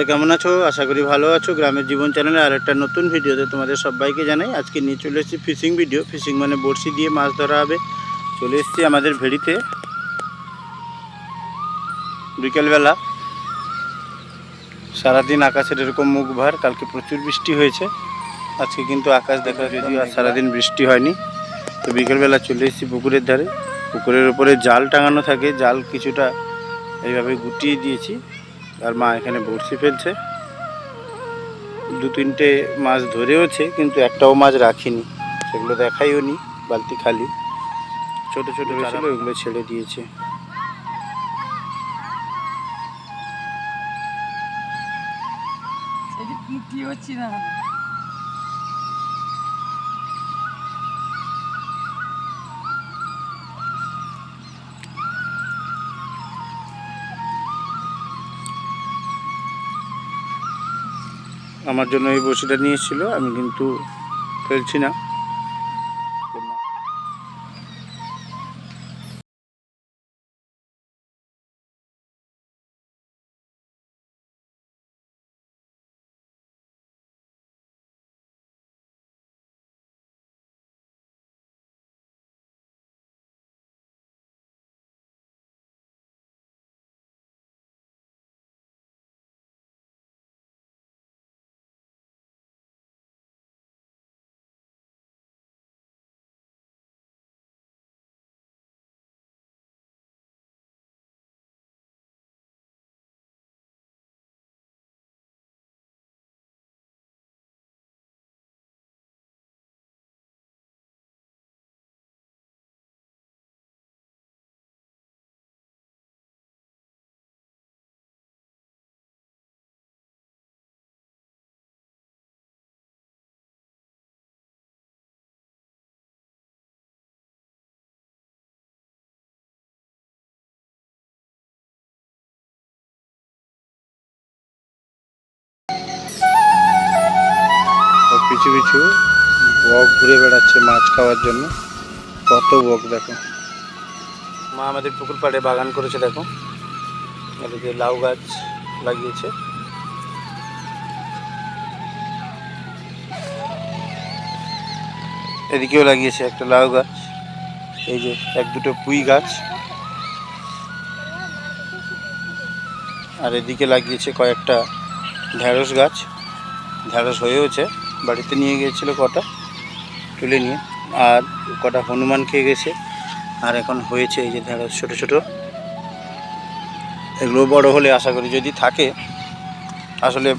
সবাই কেমন আছো? আশা করি ভালো আছো। গ্রামের জীবন চ্যানেলে আর একটা নতুন ভিডিওতে তোমাদের সবাইকে জানাই, আজকে নিয়ে চলে এসেছি ফিশিং ভিডিও ফিশিং মানে বড়শি দিয়ে মাছ ধরা হবে। চলে এসেছি আমাদের ভেড়িতে। বিকেলবেলা সারাদিন আকাশের এরকম মুখ ভার, কালকে প্রচুর বৃষ্টি হয়েছে। আজকে কিন্তু আকাশ দেখা যদিও আর সারাদিন বৃষ্টি হয়নি। তো বিকেলবেলা চলে এসেছি পুকুরের ধারে। পুকুরের উপরে জাল টাঙানো থাকে। জাল কিছুটা এইভাবে গুটিয়ে দিয়েছি। আর মা এখানে বড়শি ফেলছে। দু তিনটে মাছ ধরেওছে কিন্তু একটাও মাছ রাখিনি। সেগুলো দেখাইও নি বালতি খালি। ছোট ছোট ছিল ওগুলো ছেড়ে দিয়েছে। কি হচ্ছে না। আমার জন্য এই বড়শিটা নিয়ে এসেছিল আমি কিন্তু ফেলছি না। পিছু পিছু বক ঘুরে বেড়াচ্ছে মাছ খাওয়ার জন্য। কত বক দেখো। মা আমাদের পুকুর পাড়ে বাগান করেছে, দেখো। এদিকে লাউ গাছ লাগিয়েছে। এদিকেও লাগিয়েছে একটা লাউ গাছ। এই যে এক দুটো পুঁই গাছ। আর এদিকে লাগিয়েছে কয়েকটা ঢ্যাঁড়স গাছ। ঢ্যাঁড়স হয়েওছে। বাড়িতে নিয়ে গিয়েছিল কটা তুলে নিয়ে। আর কটা হনুমান খেয়ে গেছে। আর এখন হয়েছে এই যে ঢ্যাঁড়স ছোটো ছোটো। এগুলো বড় হলে আশা করি যদি থাকে আসলে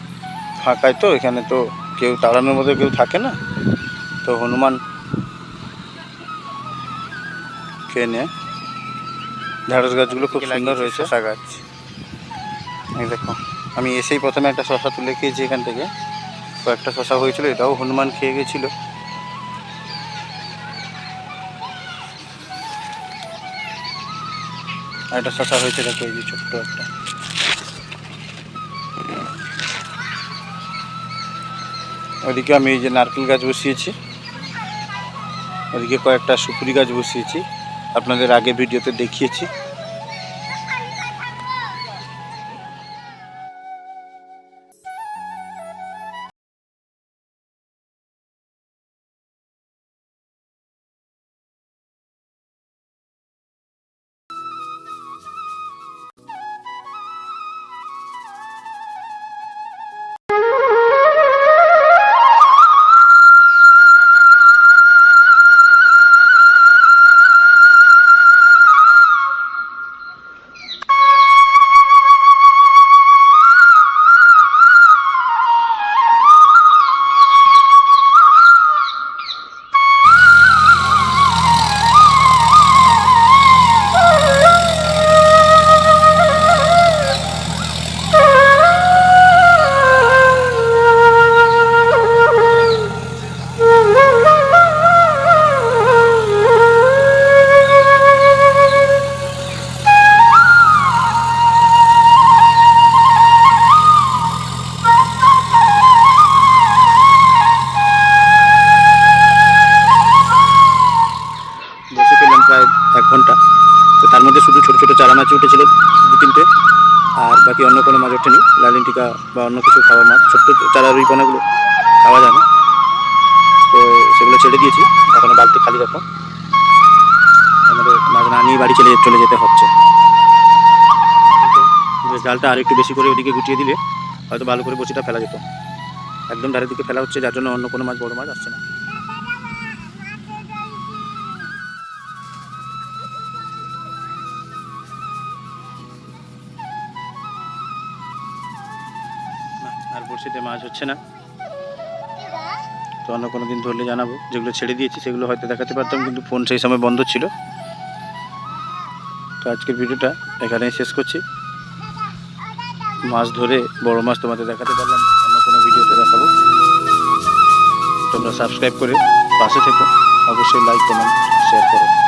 ফাঁকায় তো এখানে তো কেউ তাড়ানোর মতো কেউ থাকে না। তো হনুমান খেয়ে নেয় ঢ্যাঁড়স গাছগুলো খুব সুন্দর হয়েছে। শশা গাছ। এই দেখো আমি এসেই প্রথমে একটা শশা তুলে খেয়েছি এখান থেকে। কয়েকটা শশা হয়েছিল, এটাও হনুমান খেয়ে গেছিল। একটা শশা হয়েছে দেখো এই যে ছোট্ট একটা। ওদিকে আমি এই যে নারকেল গাছ বসিয়েছি। ওদিকে কয়েকটা সুপুরি গাছ বসিয়েছি। আপনাদের আগে ভিডিওতে দেখিয়েছি। ছোটো চারা মাছ উঠেছিল দু তিনটে। আর বাকি অন্য কোনো মাছ ওঠেনি। লালিন টিকা বা অন্য কিছু খাওয়া মাছ ছোট্ট চারা রুই পোনাগুলো খাওয়া যায় না। তো সেগুলো ছেড়ে দিয়েছি। এখনও বালতি খালি রাখো। আমাদের মাছ না নিয়ে বাড়ি চলে চলে যেতে হচ্ছে। জালটা আর একটু বেশি করে ওদিকে গুটিয়ে দিলে হয়তো ভালো করে বসিটা ফেলা যেত। একদম ধারের দিকে ফেলা হচ্ছে যার জন্য অন্য কোনো মাছ বড় মাছ আসছে না, বড়শিতে মাছ হচ্ছে না। তো অন্য কোনো দিন ধরলে জানাব। যেগুলো ছেড়ে দিয়েছি সেগুলো হয়তো দেখাতে পারতাম কিন্তু ফোন সেই সময় বন্ধ ছিল। তো আজকের ভিডিওটা এখানেই শেষ করছি। মাছ ধরে বড় মাছ তোমাদের দেখাতে পারলাম না অন্য কোনো ভিডিওতে দেখাবো। তোমরা সাবস্ক্রাইব করে পাশে থেকো। অবশ্যই লাইক কমেন্ট শেয়ার করো।